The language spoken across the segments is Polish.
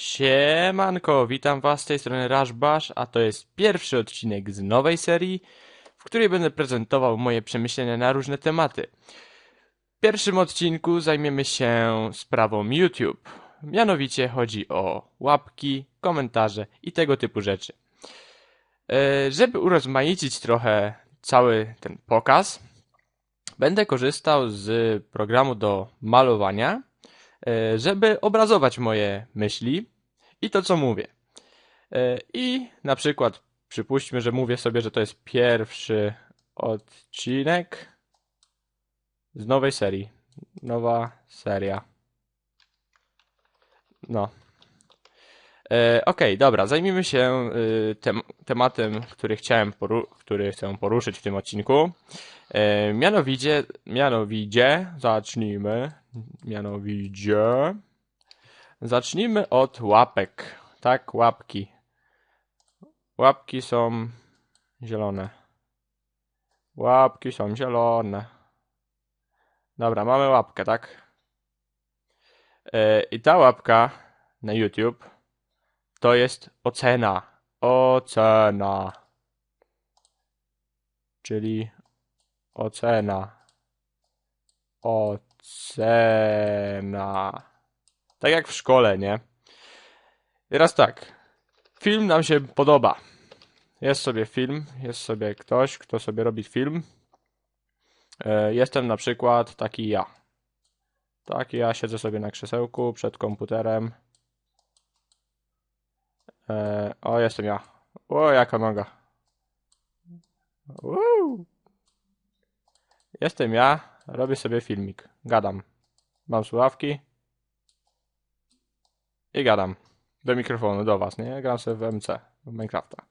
Siemanko, witam was z tej strony Rashbash, a to jest pierwszy odcinek z nowej serii, w której będę prezentował moje przemyślenia na różne tematy. W pierwszym odcinku zajmiemy się sprawą YouTube. Mianowicie chodzi o łapki, komentarze i tego typu rzeczy. E, Żeby urozmaicić trochę cały ten pokaz, będę korzystał z programu do malowania, żeby obrazować moje myśli i to, co mówię. E, I na przykład przypuśćmy, że mówię sobie, że to jest pierwszy odcinek z nowej serii. Nowa seria. No. E, Okej, dobra, zajmijmy się y, tem tematem, który chciałem który chcę poruszyć w tym odcinku. E, mianowicie, mianowicie, zacznijmy, mianowicie, zacznijmy od łapek, tak, łapki. Łapki są zielone. Łapki są zielone. Dobra, mamy łapkę, tak? E, I ta łapka na YouTube to jest ocena. Ocena. Czyli ocena. Ocena. Tak jak w szkole, nie? Teraz tak. Film nam się podoba. Jest sobie film, jest sobie ktoś, kto sobie robi film. E, Jestem na przykład taki ja. Taki ja siedzę sobie na krzesełku przed komputerem. E, o, jestem ja. O, jaka noga. Uuu. Jestem ja, robię sobie filmik. Gadam. Mam słuchawki. I gadam. Do mikrofonu, do was, nie? Gram sobie w MC, w Minecrafta.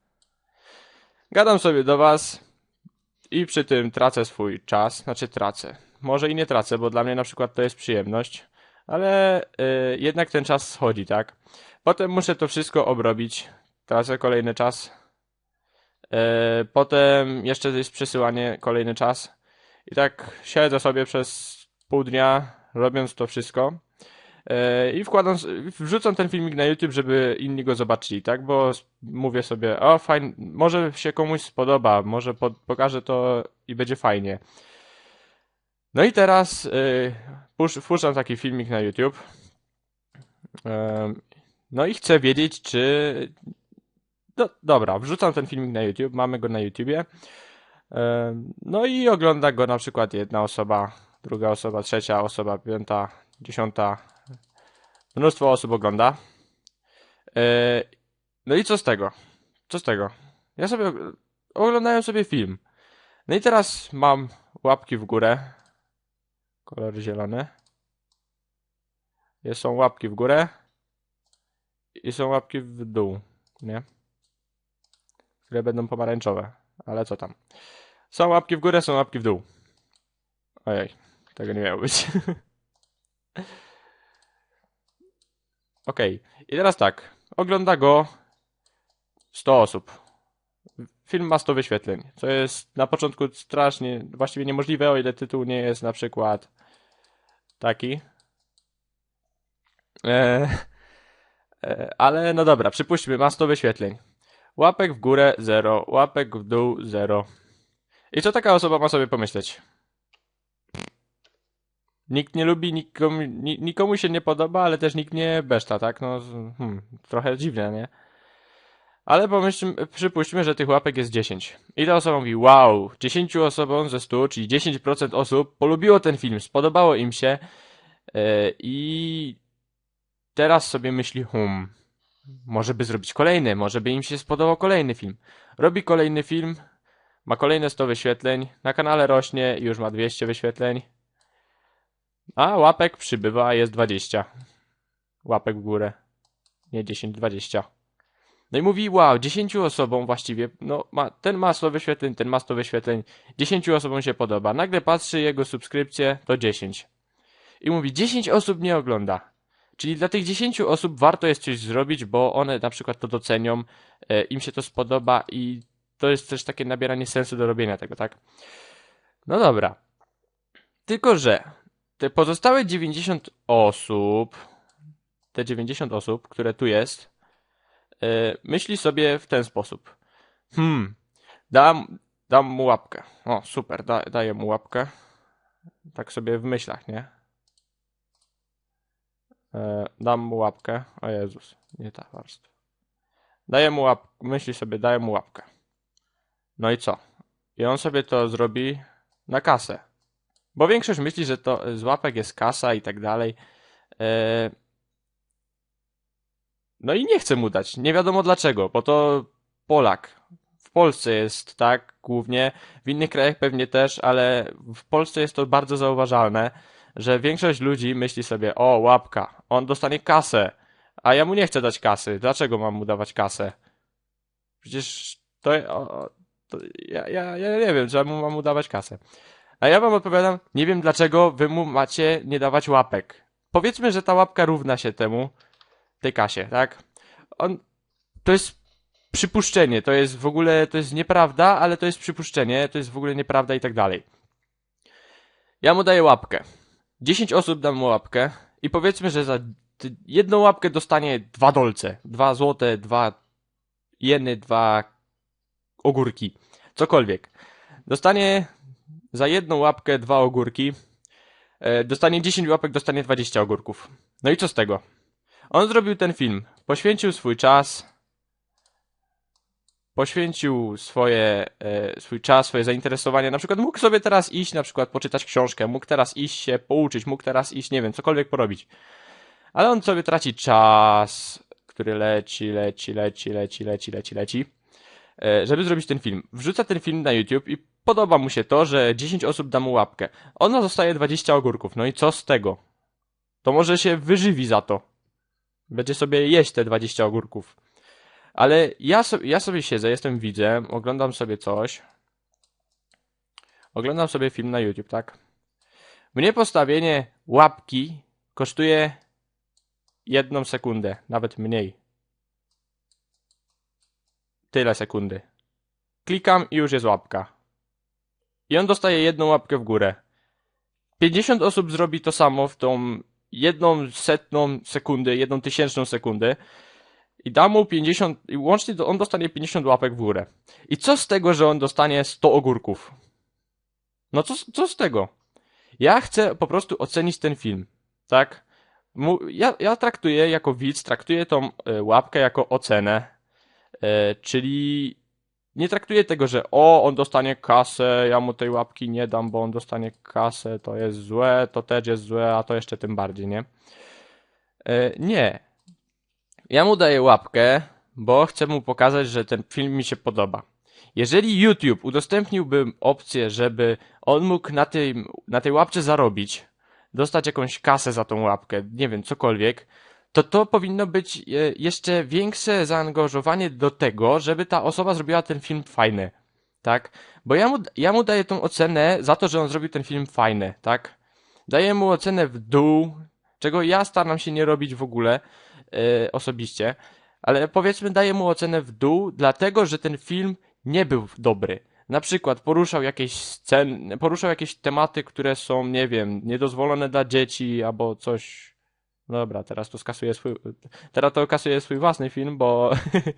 Gadam sobie do was i przy tym tracę swój czas. Znaczy tracę. Może i nie tracę, bo dla mnie na przykład to jest przyjemność. Ale y, jednak ten czas schodzi, tak? Potem muszę to wszystko obrobić. Tracę kolejny czas. E, Potem jeszcze jest przesyłanie, kolejny czas. I tak siedzę sobie przez pół dnia, robiąc to wszystko. E, I wkładam, wrzucam ten filmik na YouTube, żeby inni go zobaczyli, tak? Bo mówię sobie, o fajnie, może się komuś spodoba, może po, pokażę to i będzie fajnie. No i teraz y, pusz, wpuszczam taki filmik na YouTube. No i chcę wiedzieć, czy. No, dobra, wrzucam ten filmik na YouTube, mamy go na YouTubie. No i ogląda go na przykład jedna osoba, druga osoba, trzecia osoba, piąta, dziesiąta. Mnóstwo osób ogląda. E, No i co z tego? Co z tego? Ja sobie og- oglądają sobie film. No i teraz mam łapki w górę. Kolor zielony. Jest- Są łapki w górę. I są łapki w dół, nie? Które będą pomarańczowe, ale co tam. Są łapki w górę, są łapki w dół. Ojej, tego nie miało być. Okej, i teraz tak. Ogląda go 100 osób. Film ma 100 wyświetleń, co jest na początku strasznie, właściwie niemożliwe, o ile tytuł nie jest na przykład taki. E, e, ale no dobra, przypuśćmy, ma 100 wyświetleń. Łapek w górę 0, łapek w dół 0. I co taka osoba ma sobie pomyśleć? Nikt nie lubi, nikomu, ni, nikomu się nie podoba, ale też nikt nie beszta, tak? No, hmm, trochę dziwne, nie? Ale pomyślmy, przypuśćmy, że tych łapek jest 10. I ta osoba mówi, wow, 10 osobom ze 100, czyli 10% osób polubiło ten film, spodobało im się e, i teraz sobie myśli, hmm, może by zrobić kolejny, może by im się spodobał kolejny film. Robi kolejny film, ma kolejne 100 wyświetleń, na kanale rośnie i już ma 200 wyświetleń. A łapek przybywa, jest 20. Łapek w górę. Nie 10, 20. No i mówi, wow, 10 osobom właściwie, no ma, ten ma 100 wyświetleń, ten ma 100 wyświetleń, 10 osobom się podoba. Nagle patrzy jego subskrypcje, to 10. I mówi, 10 osób nie ogląda. Czyli dla tych 10 osób warto jest coś zrobić, bo one na przykład to docenią, e, im się to spodoba i to jest też takie nabieranie sensu do robienia tego, tak? No dobra. Tylko, że te pozostałe 90 osób te 90 osób, które tu jest, myśli sobie w ten sposób. Hmm, dam, dam mu łapkę. O, super, da, daję mu łapkę. Tak sobie w myślach, nie? Yy, dam mu łapkę. O Jezus, nie ta warstwa. Daję mu łapkę, myśli sobie, daję mu łapkę. No i co? I on sobie to zrobi na kasę. Bo większość myśli, że to z łapek jest kasa i tak dalej. No i nie chce mu dać. Nie wiadomo dlaczego, bo to Polak. W Polsce jest tak głównie, w innych krajach pewnie też, ale w Polsce jest to bardzo zauważalne, że większość ludzi myśli sobie, o łapka, on dostanie kasę, a ja mu nie chcę dać kasy. Dlaczego mam mu dawać kasę? Przecież to, o, to ja, ja, ja nie wiem, czemu mam mu dawać kasę. A ja wam odpowiadam, nie wiem dlaczego wy mu macie nie dawać łapek. Powiedzmy, że ta łapka równa się temu, tej kasie, tak? On, to jest przypuszczenie, to jest w ogóle, to jest nieprawda, ale to jest przypuszczenie, to jest w ogóle nieprawda i tak dalej. Ja mu daję łapkę. 10 osób dam mu łapkę i powiedzmy, że za jedną łapkę dostanie dwa dolce, dwa złote, dwa jeny, dwa ogórki, cokolwiek. Dostanie za jedną łapkę dwa ogórki. E, dostanie 10 łapek, dostanie 20 ogórków. No i co z tego? On zrobił ten film, poświęcił swój czas, poświęcił swoje, e, swój czas, swoje zainteresowanie. Na przykład mógł sobie teraz iść, na przykład poczytać książkę, mógł teraz iść się pouczyć, mógł teraz iść, nie wiem, cokolwiek porobić. Ale on sobie traci czas, który leci, leci, leci, leci, leci, leci, leci, e, żeby zrobić ten film. Wrzuca ten film na YouTube i podoba mu się to, że 10 osób da mu łapkę. Ono zostaje 20 ogórków. No i co z tego? To może się wyżywi za to. Będzie sobie jeść te 20 ogórków. Ale ja, so, ja sobie siedzę, jestem widzem, oglądam sobie coś. Oglądam sobie film na YouTube, tak? Mnie postawienie łapki kosztuje jedną sekundę, nawet mniej. Tyle sekundy. Klikam i już jest łapka. I on dostaje jedną łapkę w górę. 50 osób zrobi to samo w tą jedną setną sekundy, jedną tysięczną sekundę i da mu 50, i łącznie on dostanie 50 łapek w górę. I co z tego, że on dostanie 100 ogórków? No co, co z tego? Ja chcę po prostu ocenić ten film, tak? Ja, ja traktuję jako widz, traktuję tą e, łapkę jako ocenę, e, czyli nie traktuję tego, że o, on dostanie kasę, ja mu tej łapki nie dam, bo on dostanie kasę, to jest złe, to też jest złe, a to jeszcze tym bardziej, nie? E, nie. Ja mu daję łapkę, bo chcę mu pokazać, że ten film mi się podoba. Jeżeli YouTube udostępniłby opcję, żeby on mógł na tej, na tej łapce zarobić, dostać jakąś kasę za tą łapkę, nie wiem, cokolwiek, to to powinno być e, jeszcze większe zaangażowanie do tego, żeby ta osoba zrobiła ten film fajny. Tak? Bo ja mu, ja mu daję tą ocenę za to, że on zrobił ten film fajny, tak? Daję mu ocenę w dół, czego ja staram się nie robić w ogóle yy, osobiście, ale powiedzmy daję mu ocenę w dół, dlatego, że ten film nie był dobry. Na przykład poruszał jakieś sceny, poruszał jakieś tematy, które są, nie wiem, niedozwolone dla dzieci albo coś Dobra, teraz to skasuję swój. Teraz to kasuję swój własny film, bo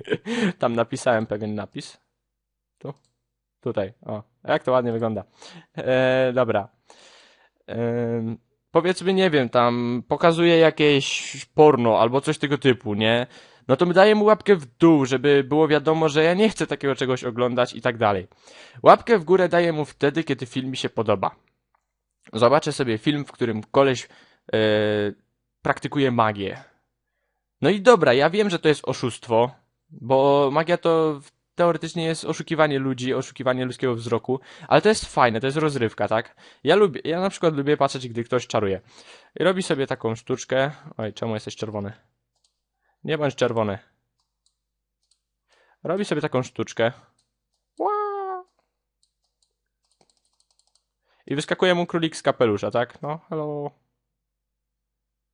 tam napisałem pewien napis. Tu? Tutaj. O, jak to ładnie wygląda. E, dobra. E, powiedzmy, nie wiem, tam pokazuje jakieś porno albo coś tego typu, nie? No to daję mu łapkę w dół, żeby było wiadomo, że ja nie chcę takiego czegoś oglądać i tak dalej. Łapkę w górę daję mu wtedy, kiedy film mi się podoba. Zobaczę sobie film, w którym koleś. E, praktykuje magię. No i dobra, ja wiem, że to jest oszustwo, bo magia to teoretycznie jest oszukiwanie ludzi, oszukiwanie ludzkiego wzroku, ale to jest fajne, to jest rozrywka, tak? Ja lubię, ja na przykład lubię patrzeć, gdy ktoś czaruje. I robi sobie taką sztuczkę. Oj, czemu jesteś czerwony? Nie bądź czerwony. Robi sobie taką sztuczkę. I wyskakuje mu królik z kapelusza, tak? No, hello.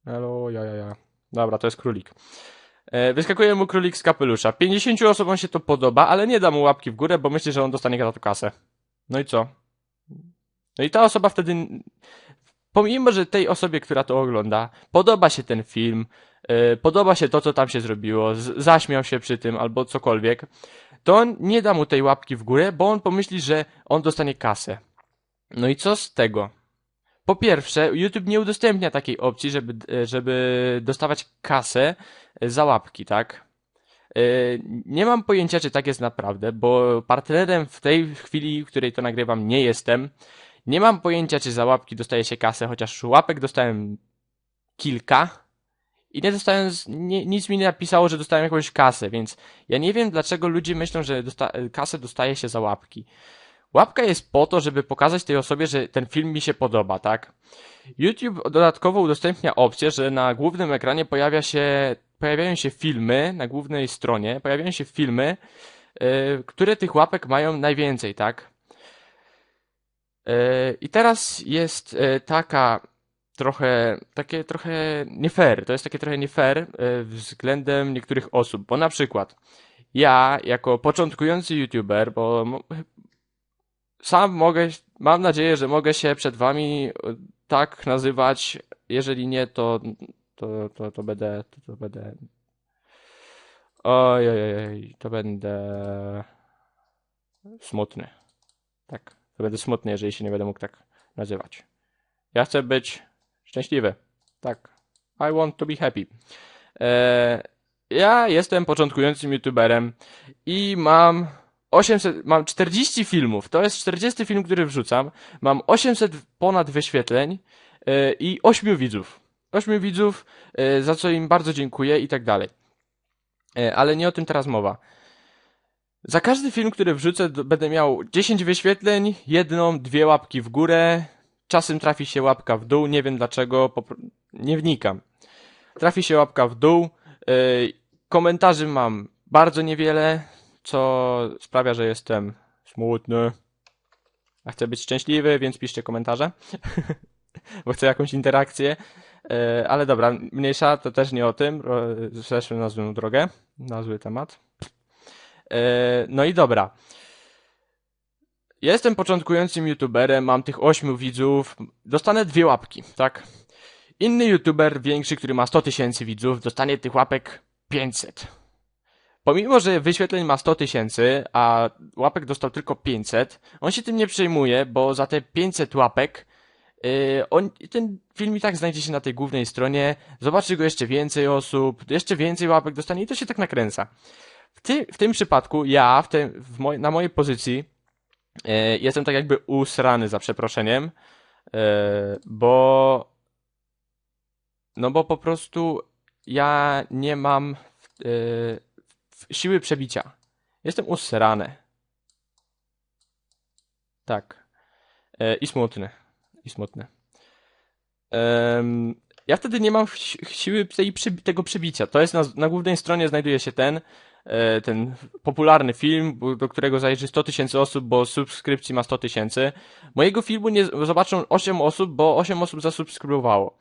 Elo, ja, ja, ja. Dobra, to jest królik. E, wyskakuje mu królik z kapelusza. 50 osobom się to podoba, ale nie da mu łapki w górę, bo myśli, że on dostanie za to kasę. No i co? No i ta osoba wtedy, pomimo, że tej osobie, która to ogląda, podoba się ten film, e, podoba się to, co tam się zrobiło, zaśmiał się przy tym albo cokolwiek, to on nie da mu tej łapki w górę, bo on pomyśli, że on dostanie kasę. No i co z tego? Po pierwsze, YouTube nie udostępnia takiej opcji, żeby, żeby dostawać kasę za łapki, tak? E, Nie mam pojęcia, czy tak jest naprawdę, bo partnerem w tej chwili, w której to nagrywam, nie jestem. Nie mam pojęcia, czy za łapki dostaje się kasę, chociaż łapek dostałem kilka i nie dostałem, nie, nic mi nie napisało, że dostałem jakąś kasę, więc ja nie wiem, dlaczego ludzie myślą, że dosta kasę dostaje się za łapki. Łapka jest po to, żeby pokazać tej osobie, że ten film mi się podoba, tak? YouTube dodatkowo udostępnia opcję, że na głównym ekranie pojawia się, pojawiają się filmy, na głównej stronie pojawiają się filmy, yy, które tych łapek mają najwięcej, tak? Yy, I teraz jest yy, taka trochę, takie trochę nie fair, to jest takie trochę nie fair yy, względem niektórych osób, bo na przykład ja jako początkujący YouTuber, bo sam mogę, mam nadzieję, że mogę się przed wami e, tak nazywać. Jeżeli nie, to, to, to, to będę, to, to będę, oj, oj, oj, to będę smutny. Tak, to będę smutny, jeżeli się nie będę mógł tak nazywać. Ja chcę być szczęśliwy. Tak. I want to be happy. E, ja jestem początkującym YouTuberem i mam 800, mam 40 filmów. To jest 40 film, który wrzucam. Mam 800 ponad wyświetleń e, i 8 widzów. 8 widzów, e, za co im bardzo dziękuję i tak dalej. E, Ale nie o tym teraz mowa. Za każdy film, który wrzucę, będę miał 10 wyświetleń, jedną, dwie łapki w górę. Czasem trafi się łapka w dół, nie wiem dlaczego, nie wnikam. Trafi się łapka w dół. Komentarzy mam bardzo niewiele, co sprawia, że jestem smutny. A chcę być szczęśliwy, więc piszcie komentarze. Bo chcę jakąś interakcję. E, Ale dobra, mniejsza, to też nie o tym. Zeszłem na złą drogę, na zły temat. E, No i dobra. Jestem początkującym youtuberem, mam tych 8 widzów, dostanę dwie łapki, tak? Inny youtuber większy, który ma 100 tysięcy widzów, dostanie tych łapek 500. Pomimo, że wyświetleń ma 100 tysięcy, a łapek dostał tylko 500, on się tym nie przejmuje, bo za te 500 łapek yy, on, ten film i tak znajdzie się na tej głównej stronie, zobaczy go jeszcze więcej osób, jeszcze więcej łapek dostanie i to się tak nakręca. W, ty, w tym przypadku ja, w tym, w moj, na mojej pozycji, yy, jestem tak jakby usrany za przeproszeniem, yy, bo no bo po prostu ja nie mam yy, siły przebicia. Jestem usrany. Tak. E, I smutny. I smutny. Em, ja wtedy nie mam si- siły tej, tego przebicia. To jest na, na głównej stronie znajduje się ten, e, ten popularny film, do którego zajrzy 100 tysięcy osób, bo subskrypcji ma 100 tysięcy. Mojego filmu nie zobaczą 8 osób, bo 8 osób zasubskrybowało.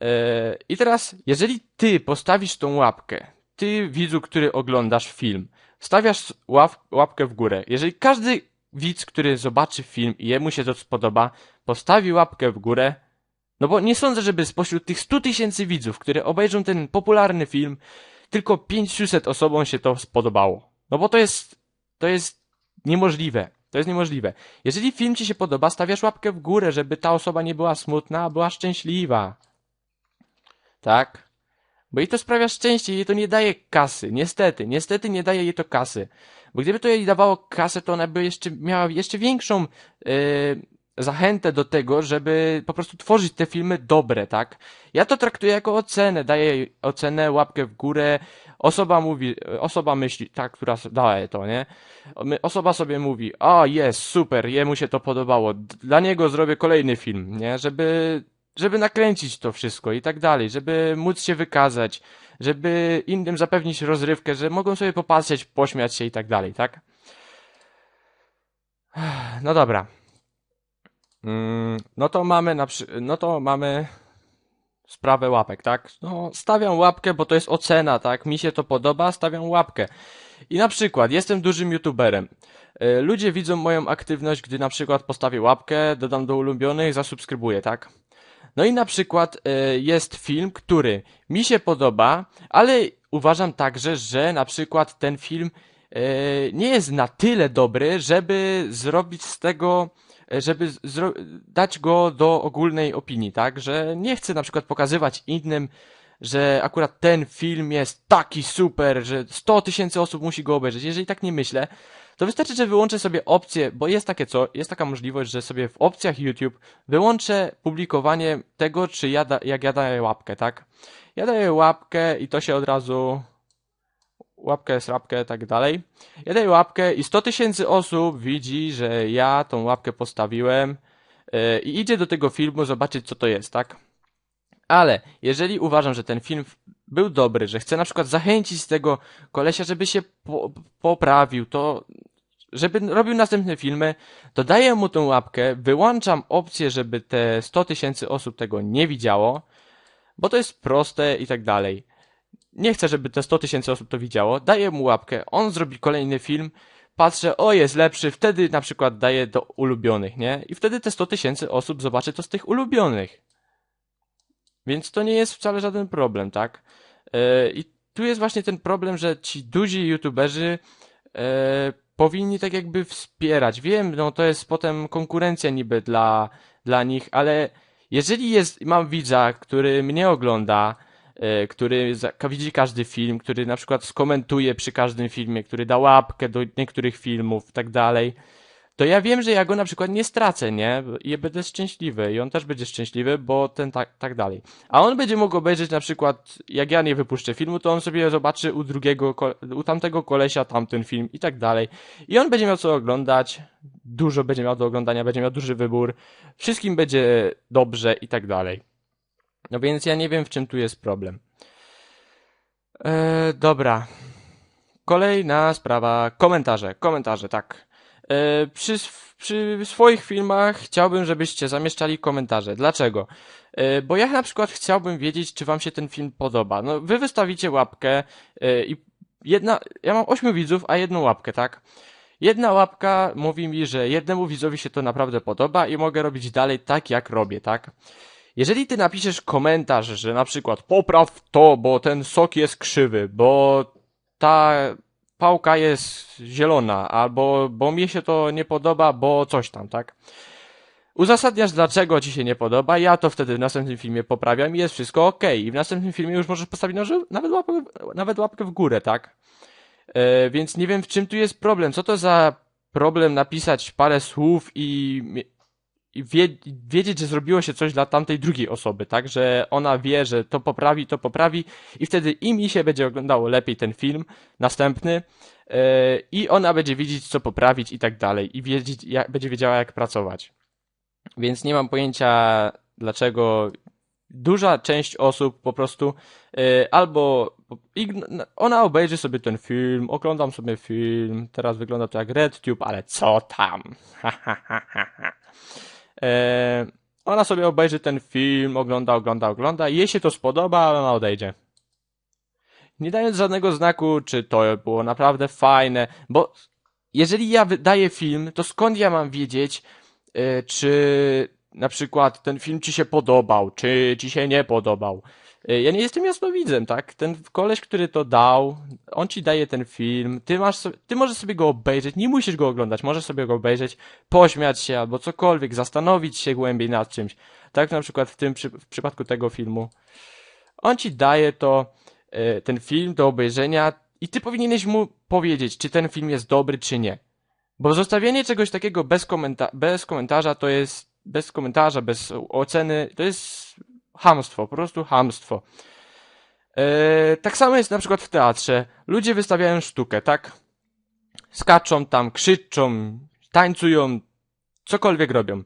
E, I teraz, jeżeli ty postawisz tą łapkę, ty widzu, który oglądasz film, stawiasz łap, łapkę w górę. Jeżeli każdy widz, który zobaczy film i jemu się to spodoba, postawi łapkę w górę, no bo nie sądzę, żeby spośród tych 100 tysięcy widzów, które obejrzą ten popularny film, tylko 500 osobom się to spodobało. No bo to jest, to jest niemożliwe. To jest niemożliwe. Jeżeli film ci się podoba, stawiasz łapkę w górę, żeby ta osoba nie była smutna, a była szczęśliwa. Tak? Bo jej to sprawia szczęście, jej to nie daje kasy. Niestety, niestety nie daje jej to kasy. Bo gdyby to jej dawało kasę, to ona by jeszcze miała jeszcze większą yy, zachętę do tego, żeby po prostu tworzyć te filmy dobre, tak? Ja to traktuję jako ocenę, daję jej ocenę, łapkę w górę. Osoba mówi, osoba myśli, ta, która daje to, nie? Osoba sobie mówi, a jest, super, jemu się to podobało, dla niego zrobię kolejny film, nie? Żeby, żeby nakręcić to wszystko i tak dalej, żeby móc się wykazać, żeby innym zapewnić rozrywkę, że mogą sobie popatrzeć, pośmiać się i tak dalej, tak? No dobra. Mm, No to mamy na przy... no to mamy sprawę łapek, tak? No, stawiam łapkę, bo to jest ocena, tak? Mi się to podoba, stawiam łapkę. I na przykład, jestem dużym youtuberem. E, Ludzie widzą moją aktywność, gdy na przykład postawię łapkę, dodam do ulubionych, zasubskrybuję, tak? No i na przykład e, jest film, który mi się podoba, ale uważam także, że na przykład ten film e, nie jest na tyle dobry, żeby zrobić z tego, e, żeby dać go do ogólnej opinii, tak? Że nie chcę na przykład pokazywać innym, że akurat ten film jest taki super, że 100 tysięcy osób musi go obejrzeć. Jeżeli tak nie myślę, to wystarczy, że wyłączę sobie opcję, bo jest takie co, jest taka możliwość, że sobie w opcjach YouTube wyłączę publikowanie tego, czy ja da, jak ja daję łapkę, tak? Ja daję łapkę i to się od razu łapkę, srapkę, tak dalej. Ja daję łapkę i 100 tysięcy osób widzi, że ja tą łapkę postawiłem yy, i idzie do tego filmu zobaczyć, co to jest, tak? Ale jeżeli uważam, że ten film był dobry, że chcę na przykład zachęcić tego kolesia, żeby się po, poprawił, to żeby robił następne filmy, to daję mu tą łapkę, wyłączam opcję, żeby te 100 tysięcy osób tego nie widziało, bo to jest proste i tak dalej. Nie chcę, żeby te 100 tysięcy osób to widziało, daję mu łapkę, on zrobi kolejny film, patrzę, o jest lepszy, wtedy na przykład daję do ulubionych, nie? I wtedy te 100 tysięcy osób zobaczy to z tych ulubionych. Więc to nie jest wcale żaden problem, tak? Yy, I tu jest właśnie ten problem, że ci duzi youtuberzy yy, powinni tak jakby wspierać. Wiem, no to jest potem konkurencja niby dla, dla nich, ale jeżeli jest, mam widza, który mnie ogląda, yy, który widzi każdy film, który na przykład skomentuje przy każdym filmie, który da łapkę do niektórych filmów, tak dalej, to ja wiem, że ja go na przykład nie stracę, nie? I będę szczęśliwy i on też będzie szczęśliwy, bo ten tak, tak dalej. A on będzie mógł obejrzeć na przykład, jak ja nie wypuszczę filmu, to on sobie zobaczy u drugiego, u tamtego kolesia tamten film i tak dalej. I on będzie miał co oglądać, dużo będzie miał do oglądania, będzie miał duży wybór, wszystkim będzie dobrze i tak dalej. No więc ja nie wiem, w czym tu jest problem. Eee, dobra. Kolejna sprawa, komentarze, komentarze, tak. E, przy, przy swoich filmach chciałbym, żebyście zamieszczali komentarze. Dlaczego? E, bo ja na przykład chciałbym wiedzieć, czy wam się ten film podoba. No, wy wystawicie łapkę e, i jedna, ja mam ośmiu widzów, a jedną łapkę, tak? Jedna łapka mówi mi, że jednemu widzowi się to naprawdę podoba i mogę robić dalej tak, jak robię, tak? Jeżeli ty napiszesz komentarz, że na przykład popraw to, bo ten sok jest krzywy, bo ta pałka jest zielona, albo bo mi się to nie podoba, bo coś tam, tak? Uzasadniasz, dlaczego ci się nie podoba, ja to wtedy w następnym filmie poprawiam i jest wszystko ok. I w następnym filmie już możesz postawić nawet łapkę, nawet łapkę w górę, tak? E, więc nie wiem, w czym tu jest problem. Co to za problem napisać parę słów i wie, wiedzieć, że zrobiło się coś dla tamtej drugiej osoby, tak? Że ona wie, że to poprawi, to poprawi i wtedy i mi się będzie oglądało lepiej ten film następny yy, i ona będzie wiedzieć, co poprawić i tak dalej i wiedzieć, jak, będzie wiedziała, jak pracować. Więc nie mam pojęcia, dlaczego duża część osób po prostu yy, albo ona obejrzy sobie ten film, oglądam sobie film, teraz wygląda to jak RedTube, ale co tam? E, ona sobie obejrzy ten film, ogląda, ogląda, ogląda jej się to spodoba, ona odejdzie. Nie dając żadnego znaku, czy to było naprawdę fajne, bo jeżeli ja wydaję film, to skąd ja mam wiedzieć, e, czy na przykład ten film ci się podobał, czy ci się nie podobał. Y, ja nie jestem jasnowidzem, tak? Ten koleś, który to dał, on ci daje ten film, ty masz sobie, ty możesz sobie go obejrzeć, nie musisz go oglądać, możesz sobie go obejrzeć, pośmiać się albo cokolwiek, zastanowić się głębiej nad czymś. Tak na przykład w tym w przypadku tego filmu. On ci daje to, y, ten film do obejrzenia i ty powinieneś mu powiedzieć, czy ten film jest dobry, czy nie. Bo zostawienie czegoś takiego bez, komenta bez komentarza to jest, bez komentarza, bez oceny, to jest Hamstwo, po prostu hamstwo. Eee, tak samo jest na przykład w teatrze. Ludzie wystawiają sztukę, tak? Skaczą tam, krzyczą, tańcują, cokolwiek robią.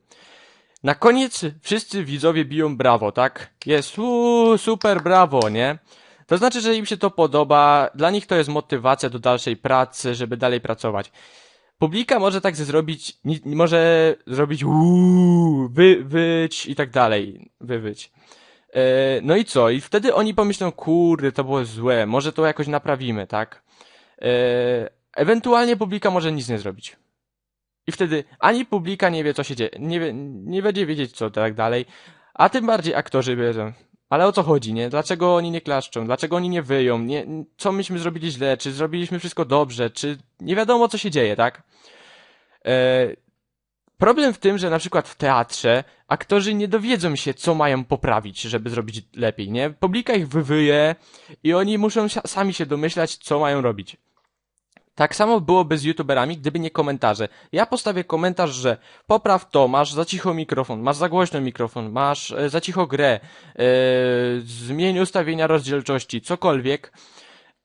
Na koniec wszyscy widzowie biją brawo, tak? Jest uuu, super brawo, nie? To znaczy, że im się to podoba, dla nich to jest motywacja do dalszej pracy, żeby dalej pracować. Publika może tak zrobić, może zrobić uuu, wy, wyć i tak dalej, wywyć. E, no i co? I wtedy oni pomyślą, kurde, to było złe, może to jakoś naprawimy, tak? E, ewentualnie publika może nic nie zrobić. I wtedy ani publika nie wie, co się dzieje, nie, nie będzie wiedzieć, co tak dalej, A tym bardziej aktorzy wiedzą. Ale o co chodzi, nie? Dlaczego oni nie klaszczą? Dlaczego oni nie wyją? Nie, co myśmy zrobili źle? Czy zrobiliśmy wszystko dobrze? Czy nie wiadomo, co się dzieje, tak? E, problem w tym, że na przykład w teatrze aktorzy nie dowiedzą się, co mają poprawić, żeby zrobić lepiej, nie? Publika ich wywyje i oni muszą sami się domyślać, co mają robić. Tak samo byłoby z youtuberami, gdyby nie komentarze. Ja postawię komentarz, że popraw to, masz za cicho mikrofon, masz za głośno mikrofon, masz e, za cicho grę, e, zmień ustawienia rozdzielczości, cokolwiek.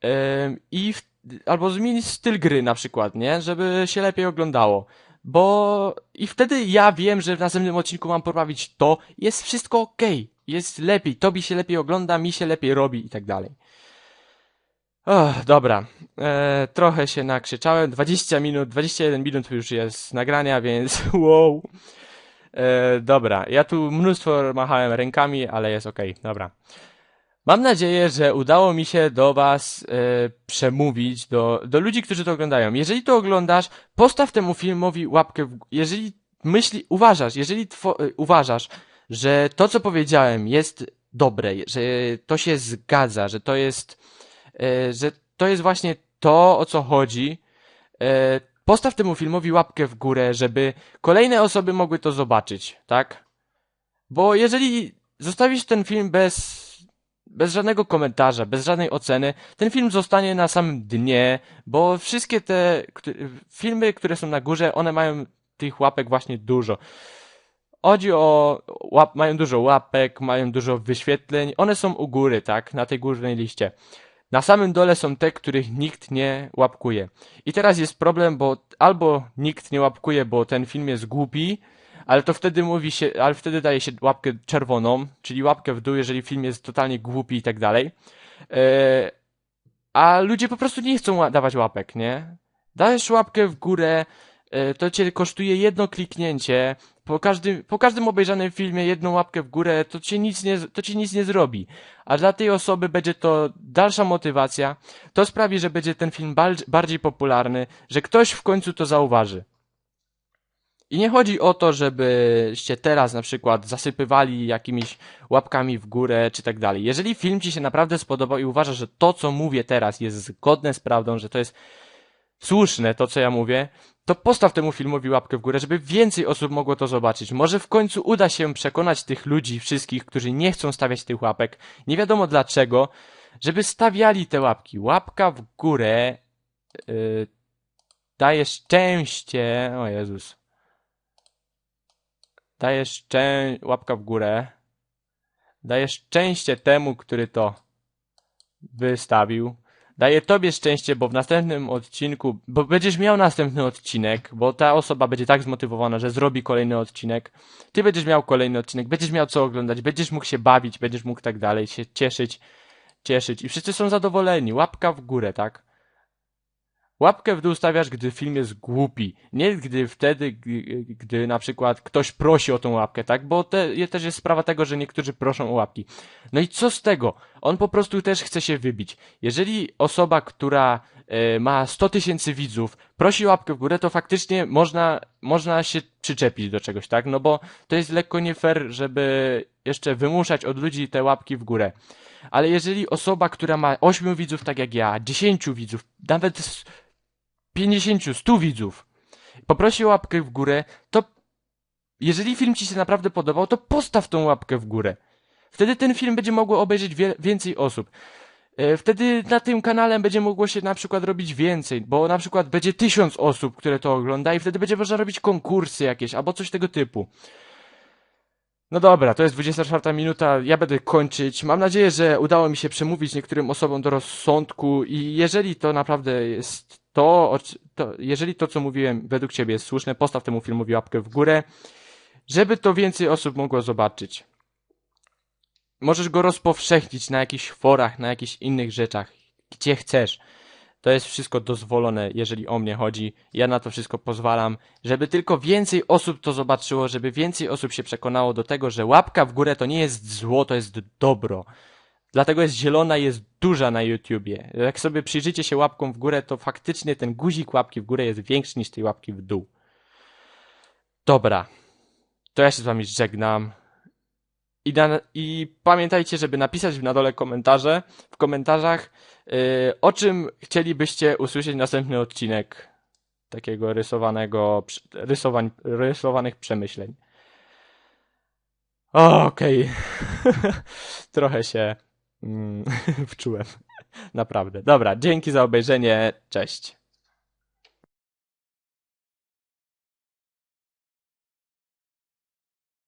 E, I w, albo zmień styl gry na przykład, nie? Żeby się lepiej oglądało. Bo i wtedy ja wiem, że w następnym odcinku mam poprawić to, jest wszystko ok, jest lepiej, tobie się lepiej ogląda, mi się lepiej robi i tak dalej. Oh, dobra, e, trochę się nakrzyczałem, 20 minut, 21 minut już jest nagrania, więc wow. E, dobra, ja tu mnóstwo machałem rękami, ale jest ok, dobra. Mam nadzieję, że udało mi się do Was e, przemówić, do, do ludzi, którzy to oglądają. Jeżeli to oglądasz, postaw temu filmowi łapkę w Jeżeli myśli, uważasz, jeżeli e, uważasz, że to, co powiedziałem, jest dobre, że to się zgadza, że to jest że to jest właśnie to, o co chodzi. E, postaw temu filmowi łapkę w górę, żeby kolejne osoby mogły to zobaczyć, tak? Bo jeżeli zostawisz ten film bez, bez żadnego komentarza, bez żadnej oceny, ten film zostanie na samym dnie, bo wszystkie te filmy, które są na górze, one mają tych łapek właśnie dużo. Chodzi o, łap, mają dużo łapek, mają dużo wyświetleń, one są u góry, tak, na tej górnej liście. Na samym dole są te, których nikt nie łapkuje. I teraz jest problem, bo albo nikt nie łapkuje, bo ten film jest głupi, ale to wtedy mówi się, ale wtedy daje się łapkę czerwoną, czyli łapkę w dół, jeżeli film jest totalnie głupi i tak dalej. E, a ludzie po prostu nie chcą dawać łapek, nie? Dajesz łapkę w górę, e, to cię kosztuje jedno kliknięcie, po każdym, po każdym obejrzanym filmie jedną łapkę w górę, to ci nic nie, to ci nic nie zrobi. A dla tej osoby będzie to dalsza motywacja. To sprawi, że będzie ten film bardziej popularny, że ktoś w końcu to zauważy. I nie chodzi o to, żebyście teraz na przykład zasypywali jakimiś łapkami w górę czy tak dalej. Jeżeli film ci się naprawdę spodobał i uważasz, że to, co mówię teraz jest zgodne z prawdą, że to jest słuszne to, co ja mówię, to postaw temu filmowi łapkę w górę, żeby więcej osób mogło to zobaczyć. Może w końcu uda się przekonać tych ludzi, wszystkich, którzy nie chcą stawiać tych łapek, nie wiadomo dlaczego, żeby stawiali te łapki. Łapka w górę yy, daje szczęście. O Jezus. Daje szczę... łapka w górę. Daje szczęście temu, który to wystawił. Daję tobie szczęście, bo w następnym odcinku, bo będziesz miał następny odcinek, bo ta osoba będzie tak zmotywowana, że zrobi kolejny odcinek. Ty będziesz miał kolejny odcinek, będziesz miał co oglądać, będziesz mógł się bawić, będziesz mógł tak dalej, się cieszyć, cieszyć i wszyscy są zadowoleni. Łapka w górę, tak? Łapkę w dół stawiasz, gdy film jest głupi. Nie gdy wtedy, gdy, na przykład ktoś prosi o tą łapkę, tak? Bo te, też jest sprawa tego, że niektórzy proszą o łapki. No i co z tego? On po prostu też chce się wybić. Jeżeli osoba, która e, ma 100 tysięcy widzów, prosi łapkę w górę, to faktycznie można, można się przyczepić do czegoś, tak? No bo to jest lekko nie fair, żeby jeszcze wymuszać od ludzi te łapki w górę. Ale jeżeli osoba, która ma 8 widzów, tak jak ja, 10 widzów, nawet 50, 100 widzów poprosi o łapkę w górę, to jeżeli film ci się naprawdę podobał, to postaw tą łapkę w górę. Wtedy ten film będzie mogło obejrzeć wie więcej osób. E, wtedy na tym kanale będzie mogło się na przykład robić więcej, bo na przykład będzie tysiąc osób, które to ogląda i wtedy będzie można robić konkursy jakieś albo coś tego typu. No dobra, to jest 24 minuta, ja będę kończyć. Mam nadzieję, że udało mi się przemówić niektórym osobom do rozsądku i jeżeli to naprawdę jest to, to, jeżeli to, co mówiłem, według Ciebie jest słuszne, postaw temu filmowi łapkę w górę, żeby to więcej osób mogło zobaczyć. Możesz go rozpowszechnić na jakichś forach, na jakichś innych rzeczach, gdzie chcesz. To jest wszystko dozwolone, jeżeli o mnie chodzi. Ja na to wszystko pozwalam, żeby tylko więcej osób to zobaczyło, żeby więcej osób się przekonało do tego, że łapka w górę to nie jest zło, to jest dobro. Dlatego jest zielona jest duża na YouTubie. Jak sobie przyjrzycie się łapką w górę, to faktycznie ten guzik łapki w górę jest większy niż tej łapki w dół. Dobra. To ja się z wami żegnam. I, na, I pamiętajcie, żeby napisać na dole komentarze, w komentarzach, yy, o czym chcielibyście usłyszeć następny odcinek takiego rysowanego, rysowań, rysowanych przemyśleń. Okej. Trochę się mm, wczułem. Naprawdę. Dobra, dzięki za obejrzenie. Cześć.